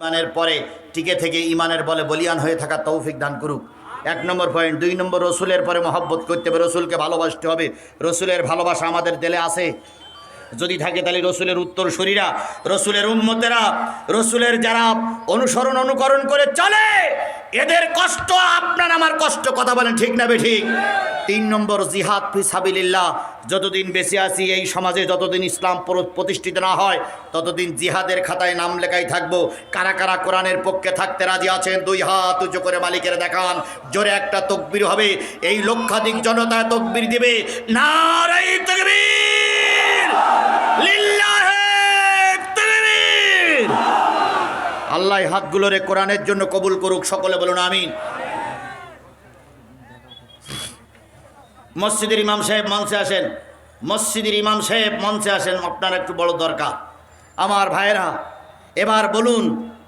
ইমানের পরে টিকে থেকে ইমানের বলে বলিয়ান হয়ে থাকা তৌফিক দান করুক। এক নম্বর পয়েন্ট দুই নম্বর রসুলের পরে মহব্বত করতে হবে, রসুলকে ভালোবাসতে হবে। রসুলের ভালোবাসা আমাদের দেলে আছে। যদি থাকে তাহলে রসুলের উত্তর শরীরা রসুলের উম্মতেরা, রসুলের যারা অনুসরণ অনুকরণ করে চলে, এদের কষ্ট আপনার, আমার কষ্ট, কথা বলেন ঠিক না বে ঠিক? তিন নম্বর জিহাদ ফি সাবিলিল্লাহ। যতদিন বেঁচে আছি এই সমাজে, যতদিন ইসলাম প্রতিষ্ঠিত না হয়, ততদিন জিহাদের খাতায় নাম লেখাই থাকব। কারা কারা কোরআনের পক্ষে থাকতে রাজি আছেন? দুই হাত উঁচু করে মালিকের দেখান। জোরে একটা তকবির হবে। এই লক্ষাধিক জনতা তকবির দিবে। আল্লাহ হাতগুলোরে কোরআনের জন্য কবুল করুক, সকলে বলুন আমিন। মসজিদের ইমাম সাহেব মঞ্চে আসেন। মসজিদের ইমাম সাহেব মঞ্চে আসেন, আপনার একটু বড় দরকার। আমার ভাইয়েরা, এবার বলুন